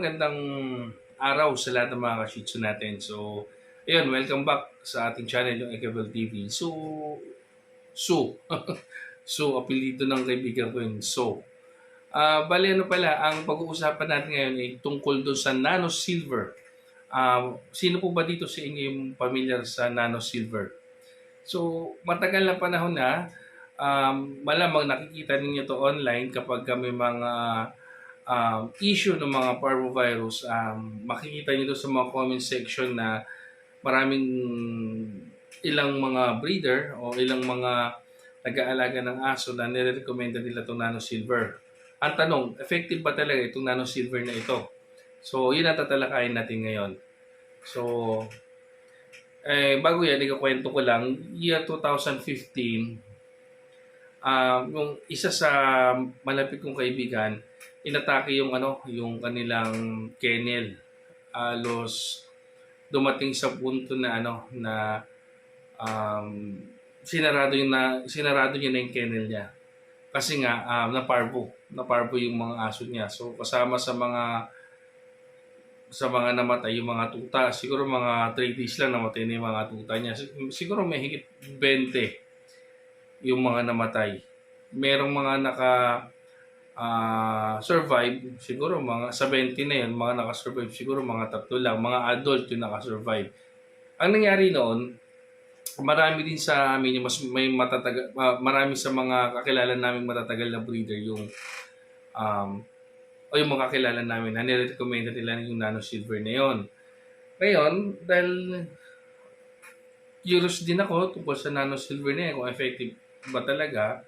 So, magandang araw sa lahat ng mga kashitsu natin. So, ayun, welcome back sa ating channel, yung Ekabel TV. So, Su. so, apelido ng kaibigan ko yun, So. Ah, bali ano pala, ang pag-uusapan natin ngayon ay tungkol doon sa Nano Silver. Ah, sino po ba dito sa inyo yung familiar sa Nano Silver? So, matagal na panahon na, um, malamang nakikita ninyo to online kapag kami mga um, issue ng mga parvovirus, um, makikita nyo sa mga comment section na maraming ilang mga breeder o ilang mga nag-aalaga ng aso na nire-recommenda nila itong nano silver. Ang tanong, effective ba talaga itong nano silver na ito? So, yun ang tatalakayin natin ngayon. So, eh, bago yan, ikakwento ko lang, year 2015, um, yung isa sa malapit kong kaibigan, inatake yung ano, yung kanilang kennel. Alos dumating sa punto na ano na um, sinarado yung na sinarado niya na yung kennel niya. Kasi nga um, na parvo, na parvo yung mga aso niya. So kasama sa mga sa mga namatay yung mga tuta, siguro mga 3 days lang namatay na yung mga tuta niya. Sig- Siguro may higit 20 yung mga namatay. Merong mga naka ah, survive, siguro mga 70 na yun, mga naka-survive, siguro mga tatlo lang, mga adult yung naka-survive. Ang nangyari noon, marami din sa amin mas may matatagal, ah, marami sa mga kakilala namin matatagal na breeder yung um, o yung mga kakilala namin na nirecommenda nila yung nano silver na yon. Ngayon, dahil curious din ako tungkol sa nano silver na yan, kung effective ba talaga,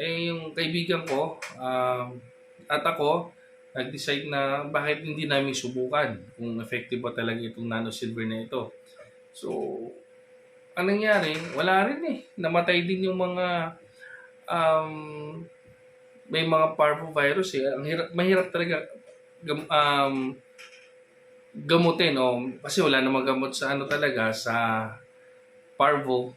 eh yung kaibigan ko um, at ako, nag-decide na bakit hindi namin subukan kung effective ba talaga itong nano silver na ito. So, ang nangyari, wala rin eh. Namatay din yung mga um, may mga parvovirus eh. Ang hirap, mahirap talaga gam, um, gamutin o kasi wala namang gamot sa ano talaga sa parvo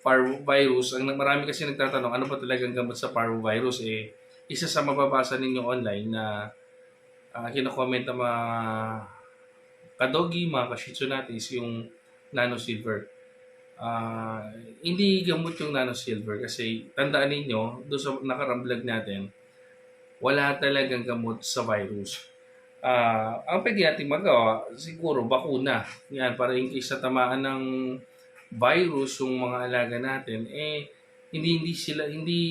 parvovirus. Ang marami kasi nagtatanong ano ba talagang gamot sa parvovirus eh isa sa mababasa ninyo online na uh, kino-comment ng mga kadogi, mga kashitsu natin is yung nano silver. Ah, hindi gamot yung nano silver kasi tandaan ninyo doon sa nakarang natin wala talagang gamot sa virus. Ah, ang pwede natin magawa, siguro bakuna. Yan, para in case sa tamaan ng virus yung mga alaga natin, eh, hindi hindi sila hindi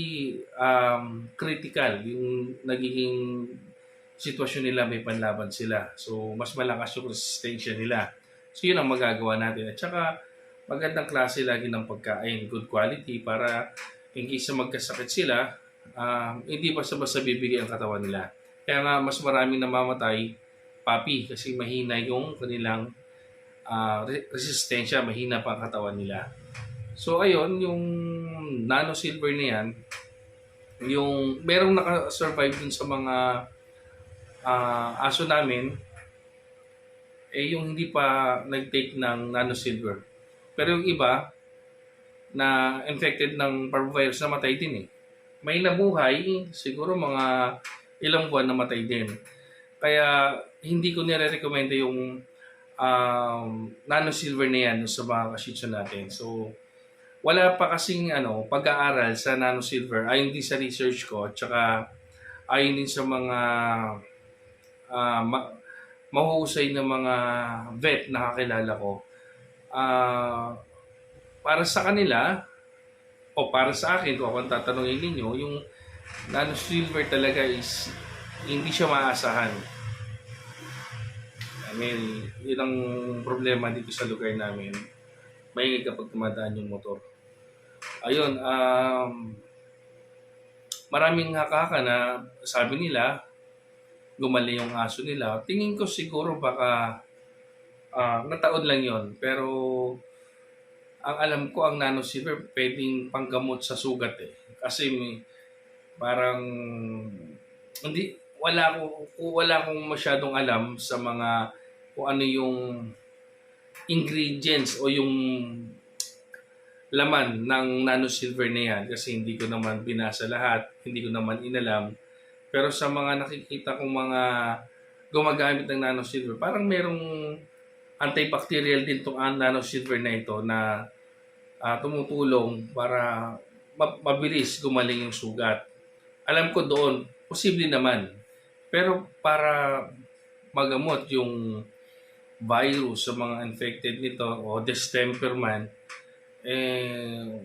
um, critical yung nagiging sitwasyon nila may panlaban sila. So mas malakas yung resistensya nila. So yun ang magagawa natin. At saka magandang klase lagi ng pagkain, good quality para in case magkasakit sila, um, hindi basta-basta bibigay ang katawan nila. Kaya nga mas maraming namamatay papi kasi mahina yung kanilang re- resistensya, mahina pa ang katawan nila. So ayun, yung nano silver na yan, yung merong naka-survive dun sa mga ah, aso namin, eh yung hindi pa nag-take ng nano silver. Pero yung iba, na infected ng parvovirus, namatay din eh. May nabuhay, siguro mga ilang buwan namatay din. Kaya hindi ko nire-recommend yung um, nano silver na yan sa mga kashitsu natin. So, wala pa kasing ano, pag-aaral sa nano silver ayon din sa research ko at saka ayon din sa mga ah, ma- mahuhusay na mga vet na kakilala ko. Ah, para sa kanila o para sa akin kung ako ang tatanungin ninyo, yung nano silver talaga is hindi siya maasahan. I mean, yun ang problema dito sa lugar namin. Maingay kapag tumadaan yung motor. Ayun, um, maraming hakaka na sabi nila, gumali yung aso nila. Tingin ko siguro baka ah, nataon lang yon Pero ang alam ko ang nano silver pwedeng panggamot sa sugat eh. Kasi may parang hindi wala ko wala akong masyadong alam sa mga kung ano yung ingredients o yung laman ng nano silver na yan kasi hindi ko naman binasa lahat, hindi ko naman inalam. Pero sa mga nakikita kong mga gumagamit ng nano silver, parang merong antibacterial din itong nano silver na ito na ah, tumutulong para ma- mabilis gumaling yung sugat. Alam ko doon, posible naman. Pero para magamot yung virus sa mga infected nito o distemper man, eh,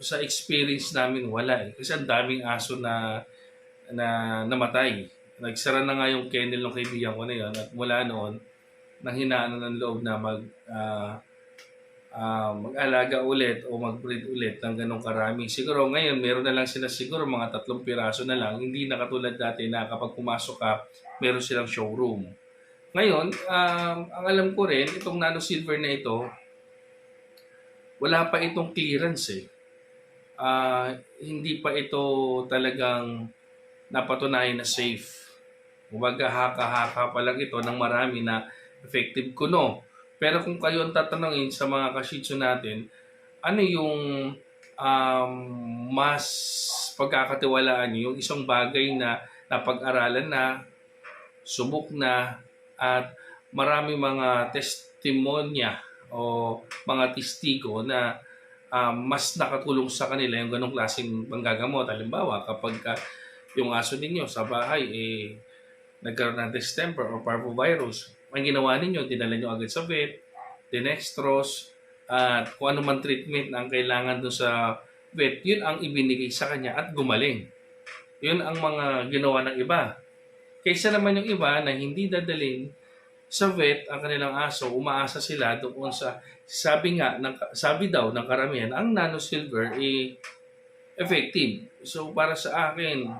sa experience namin wala eh. Kasi ang daming aso na na namatay. Nagsara na nga yung kennel ng kaibigan ko na yun at mula noon, nanghinaan na ng loob na mag ah, ah, mag-alaga ulit o mag-breed ulit ng ganong karami. Siguro ngayon, meron na lang sila siguro mga tatlong piraso na lang. Hindi na katulad dati na kapag pumasok ka, meron silang showroom. Ngayon, um, ang alam ko rin, itong nano silver na ito, wala pa itong clearance eh. Ah, hindi pa ito talagang napatunayan na safe. Kumbaga haka-haka pa lang ito ng marami na effective kuno. Pero kung kayo ang tatanungin sa mga kashitsu natin, ano yung um, mas pagkakatiwalaan niyo, yung isang bagay na napag-aralan na, subok na, at marami mga testimonya o mga testigo na um, mas nakatulong sa kanila yung ganong klaseng panggagamot. Halimbawa, kapag ka, yung aso ninyo sa bahay eh, nagkaroon ng distemper or parvovirus, ang ginawa ninyo, dinala nyo agad sa vet, dinextrose, at kung ano man treatment ang kailangan doon sa vet, yun ang ibinigay sa kanya at gumaling. Yun ang mga ginawa ng iba. Kaysa naman yung iba na hindi dadalhin sa vet ang kanilang aso, umaasa sila doon sa sabi nga ng sabi daw ng karamihan ang nano silver eh effective. So para sa akin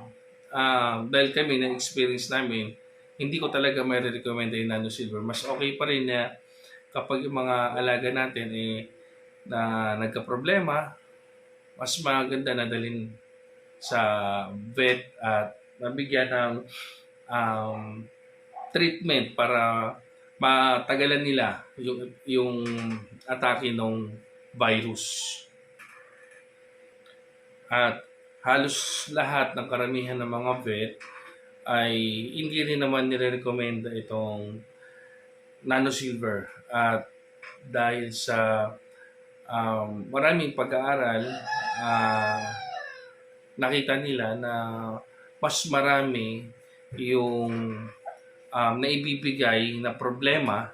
ah dahil kami na experience namin hindi ko talaga may recommend yung nano silver. Mas okay pa rin na kapag yung mga alaga natin eh na nagka-problema, mas maganda na dalhin sa vet at mabigyan ng um, treatment para matagalan nila yung, yung atake ng virus. At halos lahat ng karamihan ng mga vet ay hindi rin naman nire-recommenda itong nano silver at dahil sa um, maraming pag-aaral ah, nakita nila na mas marami yung um, naibibigay na problema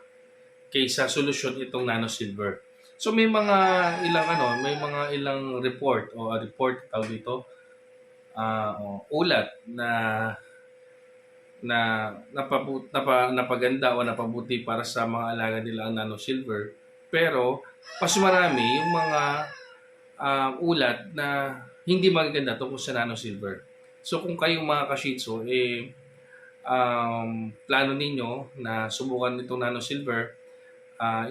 kaysa solusyon itong nano silver. So may mga ilang ano, may mga ilang report o uh, report tawag dito ah, o ulat na na napabut, napa, napaganda o napabuti para sa mga alaga nila ang nano silver. Pero mas marami yung mga ah, ulat na hindi magaganda tungkol sa nano silver. So kung kayong mga kashitsu, eh, um, plano ninyo na subukan itong nano silver, ah,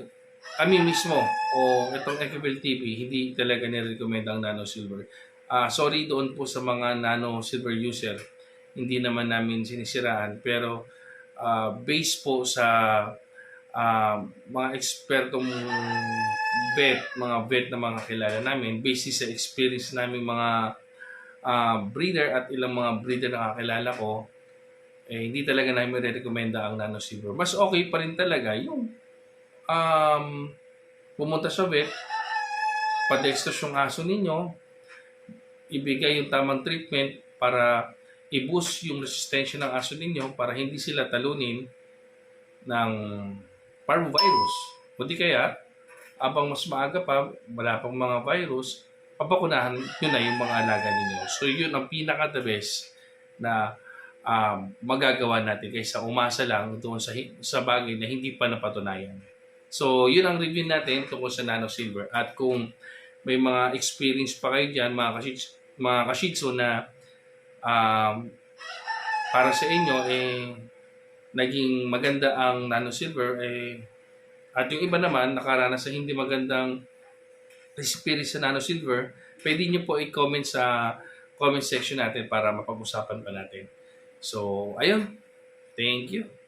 kami mismo o itong Equivel TV, hindi talaga nire-recommend ang nano silver. Ah, sorry doon po sa mga nano silver user. Hindi naman namin sinisiraan pero ah, based po sa ah, mga ekspertong vet, mga vet na mga kilala namin, based sa experience namin mga ah, breeder at ilang mga breeder na kakilala ko, eh, hindi talaga namin re-recommenda ang nano silver. Mas okay pa rin talaga yung um, pumunta sa vet, padextos yung aso ninyo, ibigay yung tamang treatment para i-boost yung resistensya ng aso ninyo para hindi sila talunin ng parvovirus. Kundi kaya, abang mas maaga pa, wala pang mga virus, pabakunahan nyo na yung mga alaga ninyo. So yun ang pinaka the best na um, magagawa natin kaysa umasa lang doon sa, sa bagay na hindi pa napatunayan. So, yun ang review natin tungkol sa Nano Silver. At kung may mga experience pa kayo dyan, mga, kashits, mga kashitsu na um, para sa inyo, eh, naging maganda ang Nano Silver, eh, at yung iba naman, nakaranas sa hindi magandang experience sa Nano Silver, pwede nyo po i-comment sa comment section natin para mapag-usapan pa natin. So, ayun. Thank you.